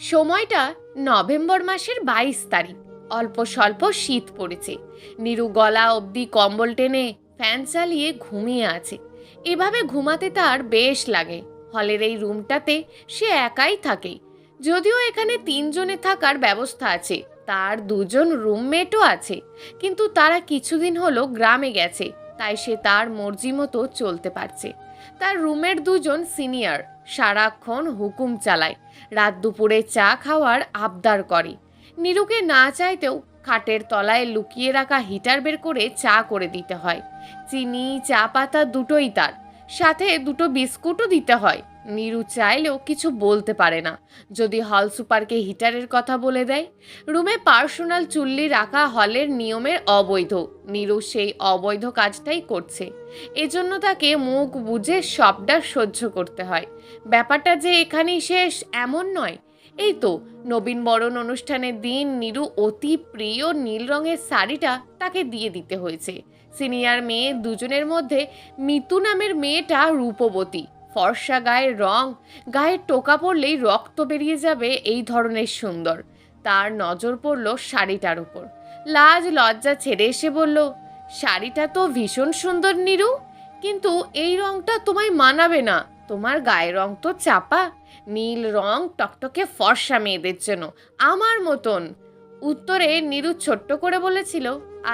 সময়টা নভেম্বর মাসের বাইশ তারিখ। অল্প স্বল্প শীত পড়েছে। নিরু গলা অবধি কম্বল টেনে ফ্যান চালিয়ে ঘুমিয়ে আছে। এভাবে ঘুমাতে তার বেশ লাগে। হলের এই রুমটাতে সে একাই থাকে। যদিও এখানে তিনজনে থাকার ব্যবস্থা আছে, তার দুজন রুমমেটও আছে। কিন্তু তারা কিছুদিন হলো গ্রামে গেছে, তাই সে তার মর্জি মতো চলতে পারছে। তার রুমের দুজন সিনিয়র, সারাক্ষণ হুকুম চালায়। রাত দুপুরে চা খাওয়ার আবদার করে। নীরুকে না চাইতেও খাটের তলায় লুকিয়ে রাখা হিটার বের করে চা করে দিতে হয়। চিনি, চা পাতা দুটোই তার। সাথে দুটো বিস্কুটও দিতে হয়। নীরু চাইলেও কিছু বলতে পারে না। যদি হল সুপারকে হিটারের কথা বলে দেয়? রুমে পার্সোনাল চুল্লি রাখা হলের নিয়মের অবৈধ। নীরু সেই অবৈধ কাজটাই করছে। এজন্য তাকে মুখ বুঝে সবটা সহ্য করতে হয়। ব্যাপারটা যে এখানেই শেষ, এমন নয়। এই তো, নবীন বরণ অনুষ্ঠানের দিন নীরু অতি প্রিয় নীল রঙের শাড়িটা তাকে দিয়ে দিতে হয়েছে। সিনিয়র মেয়ে দুজনের মধ্যে মিতু নামের মেয়েটা রূপবতী। ফর্সা গায়ের রং, গায়ের টোকা পড়লেই রক্ত বেরিয়ে যাবে এই ধরনের সুন্দর। তার নজর পড়ল শাড়িটার উপর। লাজ লজ্জা ছেড়ে এসে বলল, শাড়িটা তো ভীষণ সুন্দর নিরু, কিন্তু এই রংটা তোমায় মানাবে না। তোমার গায়ের রং তো চাপা। নীল রং টকটকে ফর্সা মেয়েদের জন্য, আমার মতন। উত্তরে নিরু ছোট্ট করে বলেছিল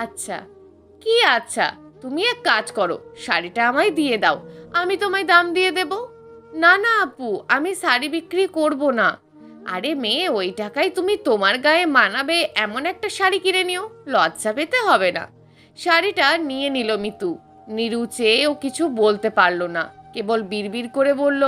আচ্ছা কি আচ্ছা? তুমি এক কাজ করো, শাড়িটা আমায় দিয়ে দাও, আমি তোমায় দাম দিয়ে দেব। না না, আপু, আমি শাড়ি বিক্রি করব না। আরে মেয়ে, ওই টাকায় তুমি তোমার গায়ে মানাবে এমন একটা শাড়ি কিনে নিও, লজ্জা পেতে হবে না। শাড়িটা নিয়ে নিল মিতু। নিরু চেয়েও কিছু বলতে পারল না, কেবল বিড়বিড় করে বলল,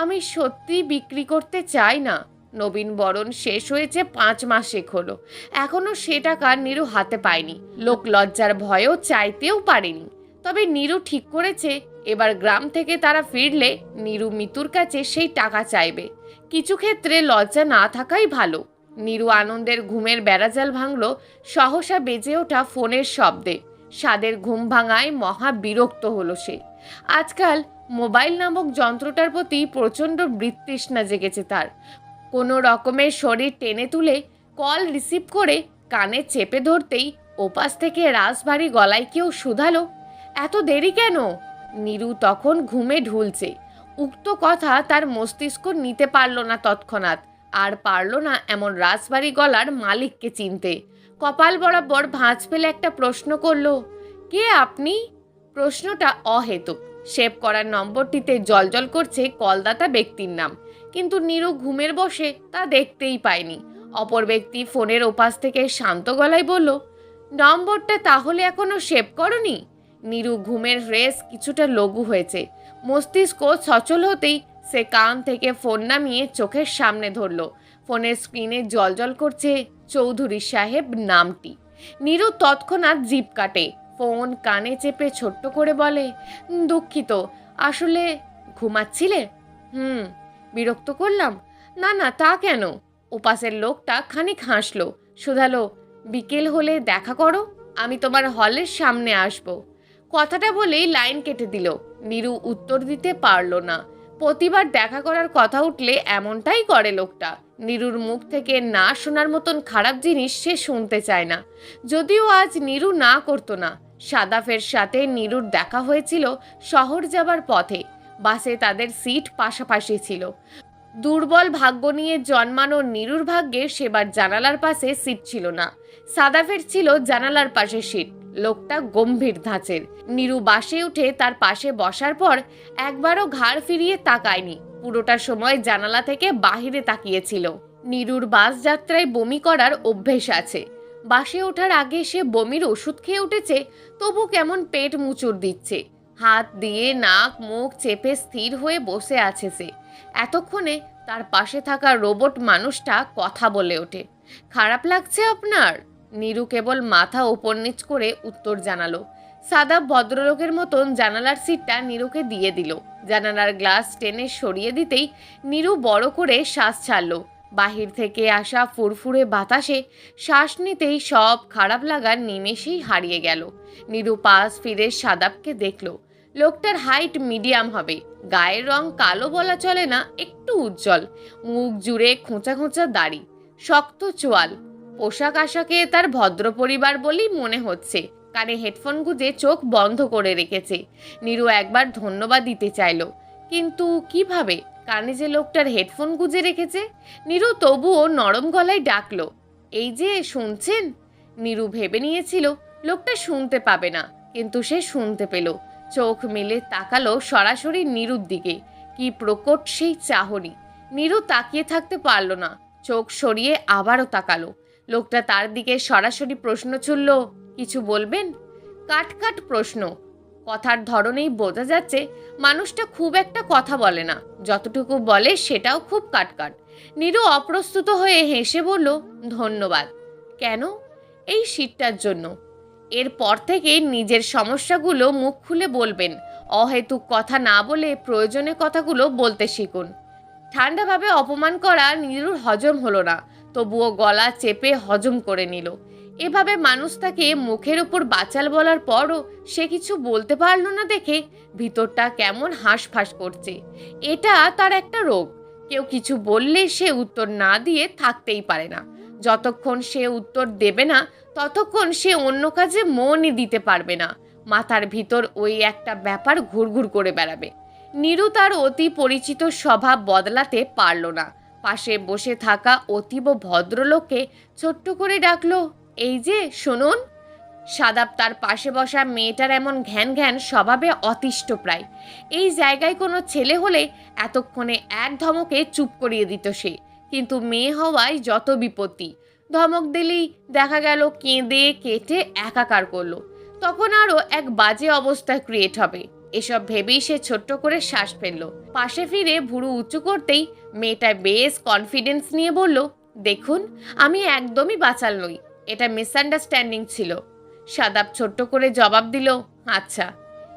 আমি সত্যি বিক্রি করতে চাই না। নবীন বরণ শেষ হয়েছে পাঁচ মাসেক হলো। এখনও সে টাকা নিরু হাতে পায়নি। লোক লজ্জার ভয়েও চাইতেও পারেনি। তবে নিরু ঠিক করেছে, এবার গ্রাম থেকে তারা ফিরলে নিরু মিতুর কাছে সেই টাকা চাইবে। কিছু ক্ষেত্রে লজ্জা না থাকাই ভালো। নিরু আনন্দের ঘুমের বেড়াজাল ভাঙল, সহসা বেজে ওঠা ফোনের শব্দে। স্বাদের ঘুম ভাঙায় মহা বিরক্ত হলো সে। আজকাল মোবাইল নামক যন্ত্রটার প্রতি প্রচণ্ড বৃত্তৃষ্ণা জেগেছে তার। কোনো রকমের শরীর টেনে তুলে কল রিসিভ করে কানে চেপে ধরতেই ওপাশ থেকে রাসভারী গলায় কেউ শুধালো, এত দেরি কেন? নীরু তখন ঘুমে ঢুলছে। উক্ত কথা তার মস্তিষ্ক নিতে পারল না তৎক্ষণাৎ, আর পারল না এমন রাজবাড়ি গলার মালিককে চিনতে। কপাল বরাবর ভাঁজ ফেলে একটা প্রশ্ন করল, কে আপনি? প্রশ্নটা অহেতুক। সেভ করার নম্বরটিতে জলজল করছে কলদাতা ব্যক্তির নাম। কিন্তু নীরু ঘুমের বসে তা দেখতেই পায়নি। অপর ব্যক্তি ফোনের ওপাশ থেকে শান্ত গলায় বলল, নম্বরটা তাহলে এখনও সেভ করনি? নীরু ঘুমের রেস কিছুটা লঘু হয়েছে। মস্তিষ্ক সচল হতেই সে কান থেকে ফোন নামিয়ে চোখের সামনে ধরল। ফোনের স্ক্রিনে জলজল করছে চৌধুরী সাহেব নামটি। নীরু তৎক্ষণাৎ জিপ কাটে। ফোন কানে চেপে ছোট্ট করে বলে, দুঃখিত, আসলে ঘুমাচ্ছিলে? হুম বিরক্ত করলাম। না না, তা কেন? ওপাশের লোকটা খানিক হাসলো। শুধালো, বিকেল হলে দেখা করো, আমি তোমার হলের সামনে আসব। কথাটা বলেই লাইন কেটে দিল। নীরু উত্তর দিতে পারল না। প্রতিবার দেখা করার কথা উঠলে এমনটাই করে লোকটা। নীরুর মুখ থেকে না শোনার মতন খারাপ জিনিস সে শুনতে চায় না। যদিও আজ নীরু না করতো না। সাদাফের সাথে নীরুর দেখা হয়েছিল শহর যাবার পথে। বাসে তাদের সিট পাশাপাশি ছিল। দুর্বল ভাগ্য নিয়ে জন্মানো নিরুর ভাগ্যে সেবার জানালার পাশে সিট ছিল না। সাদাফের ছিল জানালার পাশে সিট, লোকটা গম্ভীর ধাঁচের। নিরু বাসে উঠে তার পাশে বসার পর একবারও ঘাড় ফিরিয়ে তাকায়নি, পুরোটা সময় জানালা থেকে বাহিরে তাকিয়েছিল। নিরুর বাস যাত্রায় বমি করার অভ্যেস আছে। বাসে ওঠার আগে সে বমির ওষুধ খেয়ে উঠেছে, তবু কেমন পেট মুচুর দিচ্ছে। হাত দিয়ে নাক মুখ চেপে স্থির হয়ে বসে আছে সে। এতক্ষণে তার পাশে থাকা রোবট মানুষটা কথা বলে ওঠে। খারাপ লাগছে আপনার? নীরু কেবল মাথা ওপর নিচ করে উত্তর জানালো। সাদা ভদ্রলোকের মতন জানালার সিটটা নীরুকে দিয়ে দিল। জানালার গ্লাস টেনে সরিয়ে দিতেই নীরু বড় করে শ্বাস ছাড়লো। বাহির থেকে আসা ফুরফুরে বাতাসে শ্বাস নিতেই সব খারাপ লাগার নিমেষেই হারিয়ে গেল। নীরু পাশ ফিরে সাদাবকে দেখল, লোকটার হাইট মিডিয়াম হবে। গায়ের রং কালো বলা চলে না, একটু উজ্জ্বল। মুখ জুড়ে খোঁচা খোঁচা দাড়ি। শক্ত চোয়াল। পোশাক আশাকে তার ভদ্র পরিবার বলেই মনে হচ্ছে। কানে হেডফোন গুঁজে চোখ বন্ধ করে রেখেছে। নিরু একবার ধন্যবাদ দিতে চাইলো। কিন্তু কীভাবে? কানে যে লোকটার হেডফোন গুঁজে রেখেছে, নিরু তবুও নরম গলায় ডাকলো, এই যে, শুনছেন? নিরু ভেবে নিয়েছিল, লোকটা শুনতে পাবে না। কিন্তু সে শুনতে পেল, চোখ মেলে তাকালো সরাসরি নিরুর দিকে, কি প্রকট সেই চাহনি। নীরু তাকিয়ে থাকতে পারল না, চোখ সরিয়ে আবারও তাকালো, লোকটা তার দিকে সরাসরি প্রশ্ন ছুড়ল, কিছু বলবেন? কাট কাট প্রশ্ন কথার ধরনেই বোঝা যাচ্ছে মানুষটা খুব একটা কথা বলে না। যতটুকু বলে সেটাও খুব কাটকাট। নিরু অপ্রস্তুত হয়ে হেসে বলল, ধন্যবাদ। কেন? এই শীতটার জন্য। এরপর থেকে নিজের সমস্যাগুলো মুখ খুলে বলবেন। অহেতুক কথা না বলে প্রয়োজনে কথাগুলো বলতে শিখুন। ঠান্ডাভাবে অপমান করা নিরুর হজম হলো না, তবুও গলা চেপে হজম করে নিল। এভাবে মানুষ তাকে মুখের ওপর বাচাল বলার পরও সে কিছু বলতে পারল না দেখে ভিতরটা কেমন হাঁসফাঁস করছে। এটা তার একটা রোগ। কেউ কিছু বললে সে উত্তর না দিয়ে থাকতেই পারে না। যতক্ষণ সে উত্তর দেবে না, ততক্ষণ সে অন্য কাজে মনই দিতে পারবে না। মাথার ভিতর ওই একটা ব্যাপার ঘুরঘুর করে বেড়াবে। নিরু তার অতি পরিচিত স্বভাব বদলাতে পারল না। পাশে বসে থাকা অতীব ভদ্রলোককে ছোট্ট করে ডাকলো এই যে, শুনুন। সাদাব তার পাশে বসা মেয়েটার এমন ঘ্যান ঘ্যান স্বভাবে অতিষ্ঠ প্রায়। এই জায়গায় কোনো ছেলে হলে এতক্ষণে এক ধমকে চুপ করিয়ে দিত সে। কিন্তু মেয়ে হওয়ায় যত বিপত্তি। ধমক দিলেই দেখা গেল কেঁদে কেটে একাকার করল। তখন আরও এক বাজে অবস্থা ক্রিয়েট হবে। এসব ভেবেই সে ছোট্ট করে শ্বাস ফেলল। পাশে ফিরে ভুরু উঁচু করতেই মেয়েটা বেশ কনফিডেন্স নিয়ে বলল, দেখুন, আমি একদমই বাচাল নই। এটা মিসআন্ডারস্ট্যান্ডিং ছিল। সাদাব ছোট্ট করে জবাব দিল আচ্ছা।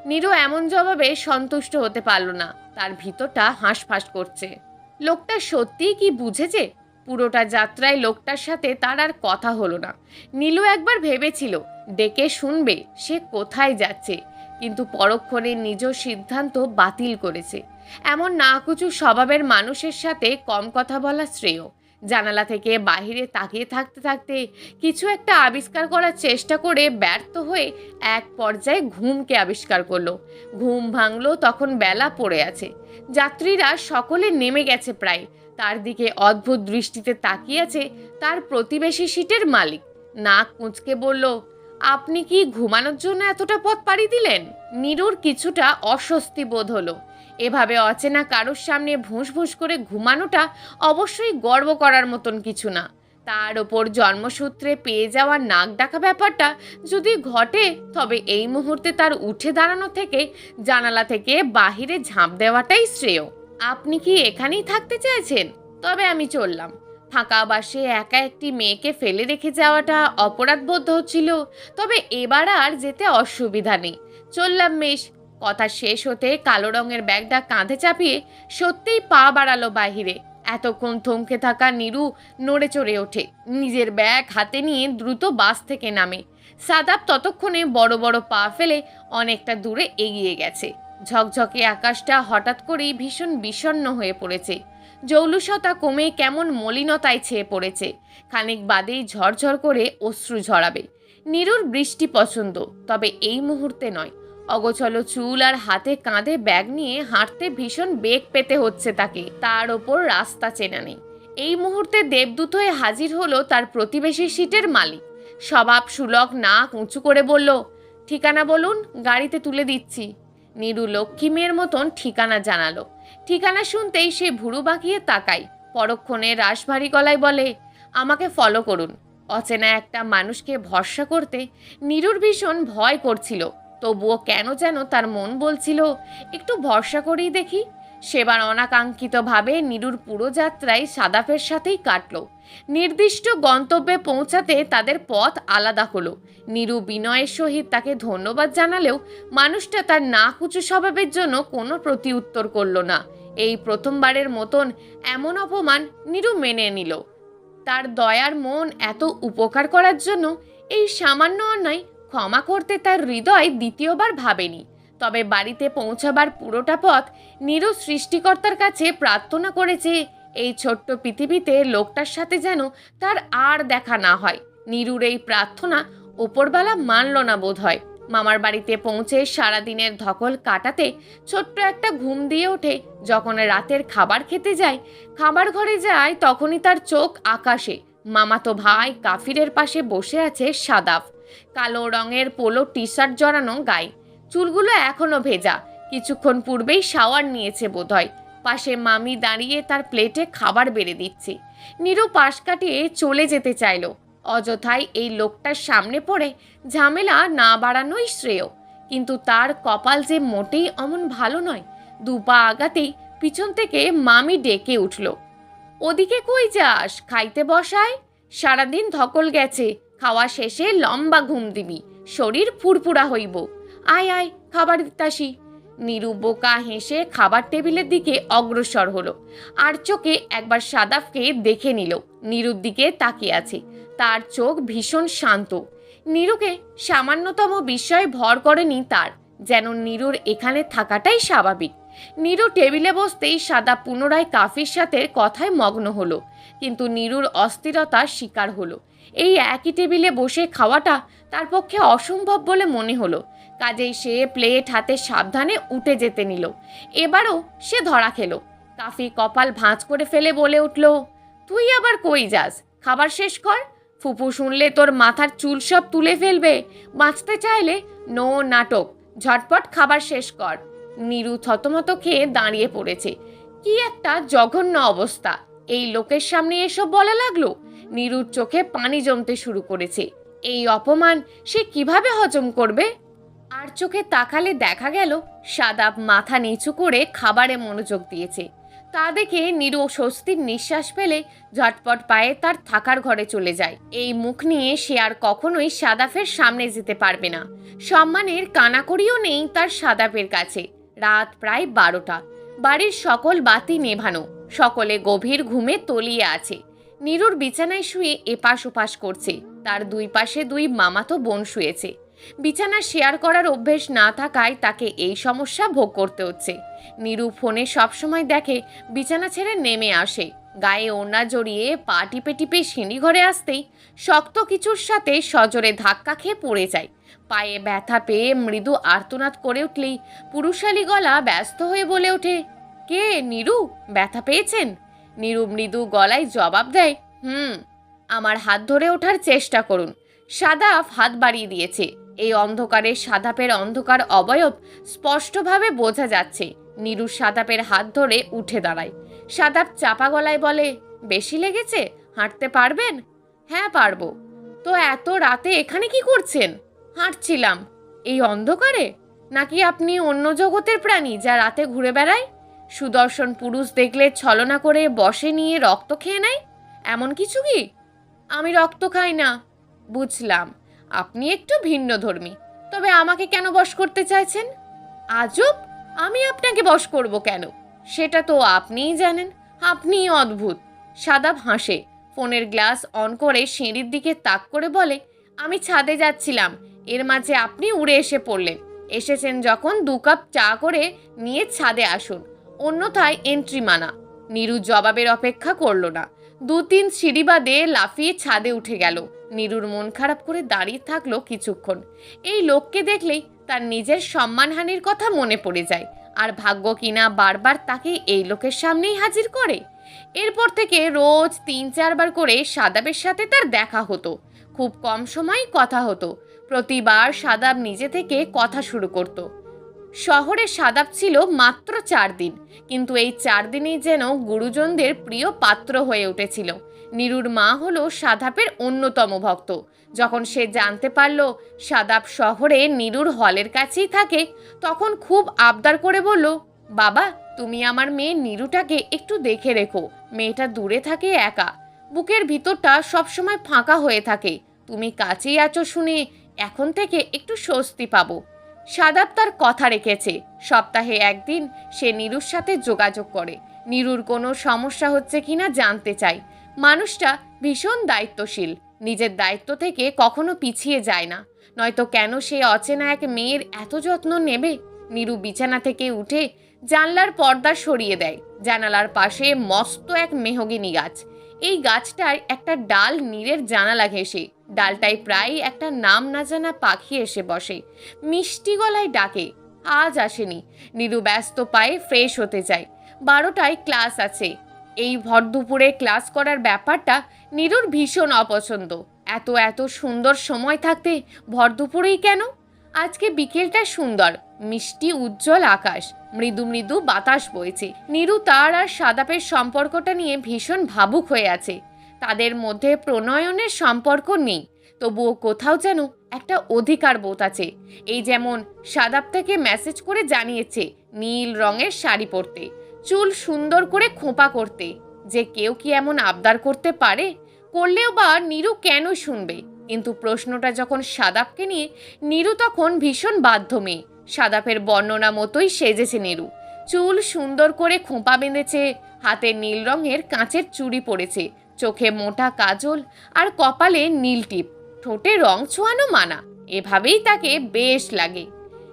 নিরু এমন জবাবে সন্তুষ্ট হতে পারল না। তার ভিতরটা হাঁসফাঁস করছে। লোকটা সত্যিই কি বুঝেছে? পুরোটা যাত্রায় লোকটার সাথে তার আর কথা হলো না। নীলু একবার ভেবেছিল, ডেকে শুনবে, সে কোথায় যাচ্ছে? কিন্তু পরক্ষণে নিজ সিদ্ধান্ত বাতিল করেছে। এমন নাকুচু স্বভাবের মানুষের সাথে কম কথা বলা শ্রেয়। জানালা থেকে বাহিরে তাকিয়ে থাকতে থাকতে কিছু একটা আবিষ্কার করার চেষ্টা করে ব্যর্থ হয়ে এক পর্যায়ে ঘুমকে আবিষ্কার করল। ঘুম ভাঙলো, তখন বেলা পড়ে আছে। যাত্রীরা সকলে নেমে গেছে প্রায়। তার দিকে অদ্ভুত দৃষ্টিতে তাকিয়ে আছে তার প্রতিবেশী সিটের মালিক। নাক কুঁচকে বলল, আপনি কি ঘুমানোর জন্য এতটা পথ পাড়ি দিলেন? নিরুর কিছুটা অস্বস্তি বোধ হলো। এভাবে অচেনা কারোর সামনে ভুঁস ভুঁস করে ঘুমানোটা অবশ্যই গর্ব করার মতন কিছু না। তার ওপর জন্মসূত্রে পেয়ে যাওয়া নাক ডাকা ব্যাপারটা যদি ঘটে, তবে এই মুহূর্তে তার উঠে দাঁড়ানো থেকে, জানালা থেকে বাহিরে ঝাঁপ দেওয়াটাই শ্রেয়। আপনি কি এখানেই থাকতে চাইছেন? তবে আমি চললাম। ফাঁকা বাসে একা একটি মেয়েকে ফেলে রেখে যাওয়াটা অপরাধ বোধ হচ্ছিল তবে এবার আর যেতে অসুবিধা নেই। চললাম মেশ কথা শেষ হতে কালো রঙের ব্যাগটা কাঁধে চাপিয়ে সত্যিই পা বাড়ালো বাহিরে। এতক্ষণ থমকে থাকা নিরু নড়ে চড়ে ওঠে। নিজের ব্যাগ হাতে নিয়ে দ্রুত বাস থেকে নামে। সাদাব ততক্ষণে বড় বড় পা ফেলে অনেকটা দূরে এগিয়ে গেছে। ঝকঝকে আকাশটা হঠাৎ করেই ভীষণ বিষণ্ণ হয়ে পড়েছে। জৌলুসতা কমে কেমন মলিনতায় ছেয়ে পড়েছে। খানিক বাদেই ঝরঝর করে অশ্রু ঝরাবে। নিরুর বৃষ্টি পছন্দ, তবে এই মুহূর্তে নয়। অগোছলো চুল আর হাতে কাঁধে ব্যাগ নিয়ে হাঁটতে ভীষণ বেগ পেতে হচ্ছে তাকে। তার ওপর রাস্তা চেনা নেই। এই মুহূর্তে দেবদূত হয়ে হাজির হলো তার প্রতিবেশী সিটের মালিক। স্বভাব সুলভ নাক উঁচু করে বলল, ঠিকানা বলুন, গাড়িতে তুলে দিচ্ছি। নিরু লক্ষ্মী মেয়ের মতন ঠিকানা জানালো। ঠিকানা শুনতেই সে ভুরু বাঁকিয়ে তাকায়। পরক্ষণে রাশভারী গলায় বলে, আমাকে ফলো করুন। অচেনা একটা মানুষকে ভরসা করতে নিরুর ভীষণ ভয় করছিল। তবুও কেন যেন তার মন বলছিল, একটু ভরসা করেই দেখি। সেবার অনাকাঙ্ক্ষিতভাবে নিরুর পুরো যাত্রায় সাদাফের সাথেই কাটলো। নির্দিষ্ট গন্তব্যে পৌঁছাতে তাদের পথ আলাদা হলো। নিরু বিনয়ের সহিত তাকে ধন্যবাদ জানালেও মানুষটা তার না কুচু স্বভাবের জন্য কোনো প্রতিউত্তর করল না। এই প্রথমবারের মতন এমন অপমান নিরু মেনে নিল। তার দয়ার মন এত উপকার করার জন্য এই সামান্য অন্যায় ক্ষমা করতে তার হৃদয় দ্বিতীয়বার ভাবেনি। তবে বাড়িতে পৌঁছাবার পুরোটা পথ নিরু সৃষ্টিকর্তার কাছে প্রার্থনা করেছে, এই ছোট্ট পৃথিবীতে লোকটার সাথে যেন তার আর দেখা না হয়। নিরুর এই প্রার্থনা ওপরবেলা মানল না বোধ হয় মামার বাড়িতে পৌঁছে সারাদিনের ধকল কাটাতে ছোট্ট একটা ঘুম দিয়ে ওঠে। যখন রাতের খাবার খেতে যায়, খাবার ঘরে যায়, তখনই তার চোখ আকাশে। মামাতো ভাই কাফিরের পাশে বসে আছে সাদাফ। কালো রঙের পোলো টি শার্ট জড়ানো গায়ে চুলগুলো এখনও ভেজা। কিছুক্ষণ পূর্বেই শাওয়ার নিয়েছে বোধহয়। পাশে মামি দাঁড়িয়ে তার প্লেটে খাবার বেড়ে দিচ্ছে। নিরু পাশ কাটিয়ে চলে যেতে চাইলো। অযথায় এই লোকটার সামনে পড়ে ঝামেলা না বাড়ানোই শ্রেয়। কিন্তু তার কপাল যে মোটেই অমন ভালো নয় দুপা আগাতেই পিছন থেকে মামি ডেকে উঠল। ওদিকে কই যাস? খাইতে বসায়? সারাদিন ধকল গেছে। খাওয়া শেষে লম্বা ঘুম দিবি, শরীর ফুরফুরা হইব। আয় আয়, খাবার দিতাসি। নিরু বোকা হেসে খাবার টেবিলের দিকে অগ্রসর হলো আর চোখে একবার সাদাফকে দেখে নিল। নিরুর দিকে তাকিয়ে আছে। তার চোখ ভীষণ শান্ত। নিরুকে সামান্যতম বিষয়ে ভর করেনি তার, যেন নিরুর এখানে থাকাটাই স্বাভাবিক। নিরু টেবিলে বসতেই সাদা পুনরায় কাফির সাথে কথায় মগ্ন হলো, কিন্তু নিরুর অস্থিরতার শিকার হলো। এই একই টেবিলে বসে খাওয়াটা তার পক্ষে অসম্ভব বলে মনে হলো। কাজেই সে প্লেট হাতে সাবধানে উঠে যেতে নিল। এবারও সে ধরা খেলো। কাফি কপাল ভাঁজ করে ফেলে বলে উঠল, তুই আবার কই যাস? খাবার শেষ কর। ফুপু শুনলে তোর মাথার চুল সব তুলে ফেলবে। বাঁচতে চাইলে নো নাটক, ঝটপট খাবার শেষ কর। নিরু থতমত খেয়ে দাঁড়িয়ে পড়েছে। কি একটা জঘন্য অবস্থা। এই লোকের সামনে এসব বলা লাগল? নিরুর চোখে পানি জমতে শুরু করেছে। এই অপমান সে কীভাবে হজম করবে? আর চোখে তাকালে দেখা গেল সাদাব মাথা নিচু করে খাবারে মনোযোগ দিয়েছে। তা দেখে নিরু স্বস্তির নিঃশ্বাস ফেলে ঝটপট পায়ে তার থাকার ঘরে চলে যায়। এই মুখ নিয়ে সে আর কখনোই সাদাফের সামনে যেতে পারবে না। সম্মানের কানাকড়িও নেই তার সাদাপের কাছে। রাত প্রায় বারোটা। বাড়ির সকল বাতি নেভানো, সকলে গভীর ঘুমে তলিয়ে আছে। নিরুর বিছানায় শুয়ে এপাশ ওপাশ করছে। তার দুই পাশে দুই মামাতো বোন শুয়েছে। বিছানা শেয়ার করার অভ্যেস না থাকায় তাকে এই সমস্যা ভোগ করতে হচ্ছে। নিরু ফোনে সবসময় দেখে বিছানা ছেড়ে নেমে আসে। গায়ে ওড়না জড়িয়ে পা টিপে টিপে সিঁড়ি ঘরে আসতেই শক্ত কিছুর সাথে সজোরে ধাক্কা খেয়ে পড়ে যায়। পায়ে ব্যথা পেয়ে মৃদু আর্তনাদ করে উঠলেই পুরুষালী গলা ব্যস্ত হয়ে বলে ওঠে, কে নিরু? ব্যথা পেয়েছেন? নিরু মৃদু গলায় জবাব দেয়, হুম, আমার হাত ধরে ওঠার চেষ্টা করুন। সাদাফ হাত বাড়িয়ে দিয়েছে। এই অন্ধকারে সাদাপের অন্ধকার অবয়ব স্পষ্টভাবে বোঝা যাচ্ছে। নিরু সাদাপের হাত ধরে উঠে দাঁড়ায়। সাদাপ চাপা গলায় বলে, বেশি লেগেছে? হাঁটতে পারবেন? হ্যাঁ পারব। তো এত রাতে এখানে কি করছেন? হাঁটছিলাম। এই অন্ধকারে? নাকি আপনি অন্য জগতের প্রাণী যা রাতে ঘুরে বেড়ায়? সুদর্শন পুরুষ দেখলে ছলনা করে বসে নিয়ে রক্ত খেয়ে নেয়? এমন কিছু কি? আমি রক্ত খাই না। বুঝলাম, আপনি একটু ভিন্ন ধর্মী। তবে আমাকে কেন বশ করতে চাইছেন? আজব, আমি আপনাকে বশ করব কেন? সেটা তো আপনিই জানেন, আপনিই অদ্ভুত। সাদাব হাসে ফোনের গ্লাস অন করে সিঁড়ির দিকে তাক করে বলে, আমি ছাদে যাচ্ছিলাম, এর মাঝে আপনি উড়ে এসে পড়লেন। এসেছেন যখন দু কাপ চা করে নিয়ে ছাদে আসুন। অন্যথায় এন্ট্রি মানা। নিরু জবাবের অপেক্ষা করল না। দু তিন সিঁড়ি বাদে লাফিয়ে ছাদে উঠে গেল। নিরুর মন খারাপ করে দাঁড়িয়ে থাকল কিছুক্ষণ। এই লোককে দেখলেই তার নিজের সম্মানহানির কথা মনে পড়ে যায়। আর ভাগ্য কিনা বারবার তাকে এই লোকের সামনেই হাজির করে? এরপর থেকে রোজ তিন চারবার করে সাদাবের সাথে তার দেখা হতো। খুব কম সময় কথা হতো। প্রতিবার সাদাব নিজে থেকে কথা শুরু করত। শহরে সাদাব ছিল মাত্র চার দিন, কিন্তু এই চার দিনেই যেন গুরুজনদের প্রিয় পাত্র হয়ে উঠেছিল। নিরুর মা হলো সাদাপের অন্যতম ভক্ত। যখন সে জানতে পারল সাদাপ শহরে নিরুর হলের কাছেই থাকে, তখন খুব আবদার করে বলল, বাবা, তুমি আমার মেয়ে নিরুটাকে একটু দেখে রেখো। মেয়েটা দূরে থাকে একা। বুকের ভিতরটা সবসময় ফাঁকা হয়ে থাকে। তুমি কাছেই আছো শুনে এখন থেকে একটু স্বস্তি পাবো। সাদাব তার কথা রেখেছে। সপ্তাহে একদিন সে নীরুর সাথে যোগাযোগ করে। নিরুর কোনো সমস্যা হচ্ছে কিনা জানতে চাই। মানুষটা ভীষণ দায়িত্বশীল। নিজের দায়িত্ব থেকে কখনো পিছিয়ে যায় না। নয়তো কেন সে অচেনা এক মেয়ের এত যত্ন নেবে? নিরু বিছানা থেকে উঠে জানলার পর্দা সরিয়ে দেয়। জানালার পাশে মস্ত এক মেহগিনি গাছ। এই গাছটায় একটা ডাল নীরের জানালা ঘেঁষে। ডালটায় প্রায় একটা নাম না জানা পাখি এসে বসে। মিষ্টি গলায় ডাকে, আজ আসেনি। নিরু ব্যস্ত পায়ে ফ্রেশ হতে যায়। বারোটায় ক্লাস আছে। এই ভর দুপুরে ক্লাস করার ব্যাপারটা নিরুর ভীষণ অপছন্দ। এত এত সুন্দর সময় থাকতে ভর দুপুরেই কেন? আজকে বিকেলটা সুন্দর, মিষ্টি উজ্জ্বল আকাশ, মৃদু মৃদু বাতাস বইছে। নিরু তার আর সাদাপের সম্পর্কটা নিয়ে ভীষণ ভাবুক হয়ে আছে। তাদের মধ্যে প্রণয়নের সম্পর্ক নেই। তবুও কোথাও যেন একটা অধিকার বোধ আছে। এই যেমন সাদাপ থেকে মেসেজ করে জানিয়েছে নীল রঙের শাড়ি পরতে, চুল সুন্দর করে খোঁপা করতে, যে কেউ কি এমন আবদার করতে পারে? করলেও বা নিরু কেন শুনবে? কিন্তু প্রশ্নটা যখন সাদাপকে নিয়ে নিরু তখন ভীষণ বাধ্য মেয়ে। সাদাপের বর্ণনা মতোই সেজেছে নিরু। চুল সুন্দর করে খোঁপা বেঁধেছে, হাতে নীল রঙের কাঁচের চুড়ি পড়েছে চোখে মোটা কাজল আর কপালে নীল টিপ। ঠোঁটে রং ছোঁয়ানো মানা। এভাবেই তাকে বেশ লাগে।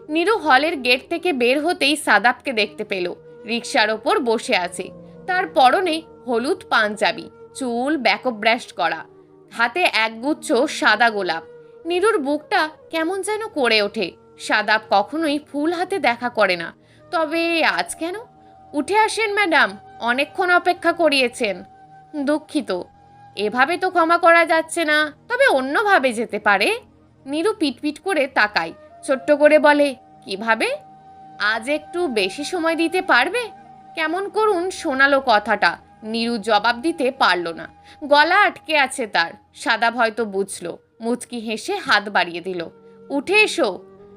নিরু হলের গেট থেকে বের হতেই সাদাপকে দেখতে পেল। রিক্সার ওপর বসে আছে। তার পরনে হলুদ পাঞ্জাবি, চুল ব্যাকব্রাস্ট করা। হাতে একগুচ্ছ সাদা গোলাপ। নিরুর বুকটা কেমন যেন করে ওঠে। সাদাপ কখনোই ফুল হাতে দেখা করে না। তবে আজ কেন? উঠে আসেন ম্যাডাম, অনেকক্ষণ অপেক্ষা করিয়েছেন। দুঃখিত। এভাবে তো ক্ষমা করা যাচ্ছে না, তবে অন্যভাবে যেতে পারে। নিরু পিটপিট করে তাকায়, ছোট্ট করে বলে, কীভাবে? আজ একটু বেশি সময় দিতে পারবে? কেমন করুন শোনালো কথাটা। নিরু জবাব দিতে পারল না। গলা আটকে আছে তার সাদাব হয়তো বুঝলো। মুচকি হেসে হাত বাড়িয়ে দিল, উঠে এসো।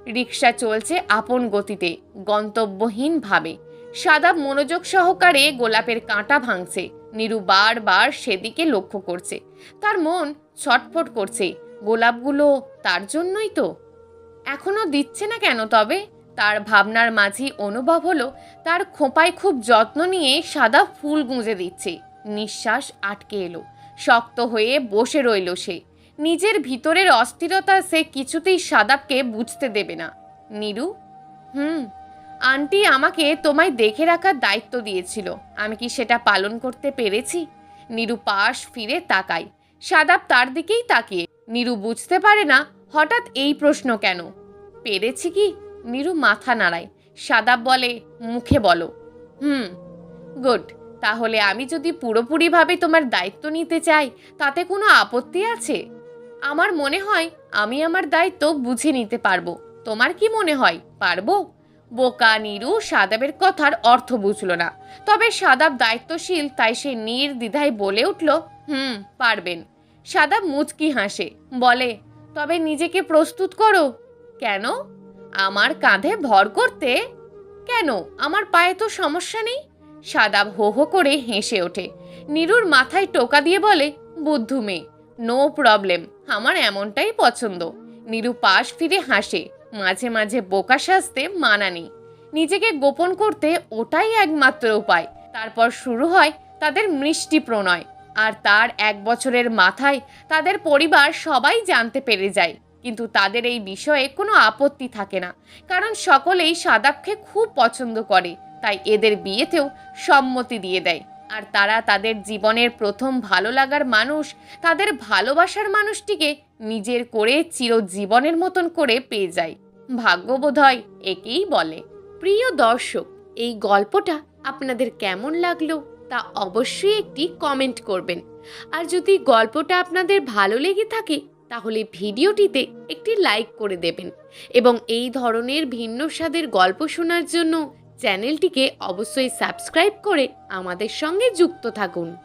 রিক্সা চলছে আপন গতিতে গন্তব্যহীন ভাবে সাদাব মনোযোগ সহকারে গোলাপের কাঁটা ভাঙছে নিরু বারবার সেদিকে লক্ষ্য করছে। তার মন ছটফট করছে, গোলাপগুলো তার জন্যই তো। এখনও দিচ্ছে না কেন তবে? তার ভাবনার মাঝি অনুভব হলো, তার খোঁপায় খুব যত্ন নিয়ে সাদা ফুল গুঁজে দিচ্ছে। নিঃশ্বাস আটকে এলো, শক্ত হয়ে বসে রইল সে। নিজের ভিতরের অস্থিরতা সে কিছুতেই সাদাবকে বুঝতে দেবে না। নিরু, হুম আন্টি আমাকে তোমায় দেখে রাখার দায়িত্ব দিয়েছিল। আমি কি সেটা পালন করতে পেরেছি? নিরু পাশ ফিরে তাকাই সাদাব তার দিকেই তাকিয়ে। নিরু বুঝতে পারে না হঠাৎ এই প্রশ্ন কেন। পেরেছি কি? নিরু মাথা নাড়ায়। সাদাব বলে, মুখে বলো। Hmm, good. তাহলে আমি যদি পুরোপুরিভাবে তোমার দায়িত্ব নিতে চাই, তাতে কোনো আপত্তি আছে? আমার মনে হয় আমি আমার দায়িত্ব বুঝে নিতে পারব। তোমার কি মনে হয়, পারব? বোকা নিরু সাদাবের কথার অর্থ বুঝল না। তবে সাদাব দায়িত্বশীল, তাই সে নির্দ্বিধায় বলে উঠল, হুম, পারবেন। সাদাব মুচকি হাসে, বলে, তবে নিজেকে প্রস্তুত করো। কেন? আমার কাঁধে ভর করতে? কেন? আমার পায়ে তো সমস্যা নেই? সাদাব হো হো করে হেসে ওঠে। নিরুর মাথায় টোকা দিয়ে বলে, বুদ্ধু মেয়ে নো প্রবলেম আমার এমনটাই পছন্দ। নিরু পাশ ফিরে হাসে মাঝে মাঝে বোকা সাজতে মানা নেই। নিজেকে গোপন করতে ওটাই একমাত্র উপায়। তারপর শুরু হয় তাদের মিষ্টি প্রণয়। আর তার এক বছরের মাথায় তাদের পরিবার সবাই জানতে পেরে যায়। কিন্তু তাদের এই বিষয়ে কোনো আপত্তি থাকে না। কারণ সকলেই সাদাবকে খুব পছন্দ করে। তাই এদের বিয়েতেও সম্মতি দিয়ে দেয়। আর তারা তাদের জীবনের প্রথম ভালো লাগার মানুষ। তাদের ভালোবাসার মানুষটিকে নিজের করে চিরজীবনের মতন করে পেয়ে যায়। ভাগ্যবোধ হয় একেই বলে। প্রিয় দর্শক, এই গল্পটা আপনাদের কেমন লাগল তা অবশ্যই একটি কমেন্ট করবেন। আর যদি গল্পটা আপনাদের ভালো লেগে থাকে, তাহলে ভিডিওটিতে একটি লাইক করে দেবেন এবং এই ধরনের ভিন্ন স্বাদের গল্প শোনার জন্য চ্যানেলটিকে অবশ্যই সাবস্ক্রাইব করে আমাদের সঙ্গে যুক্ত থাকুন।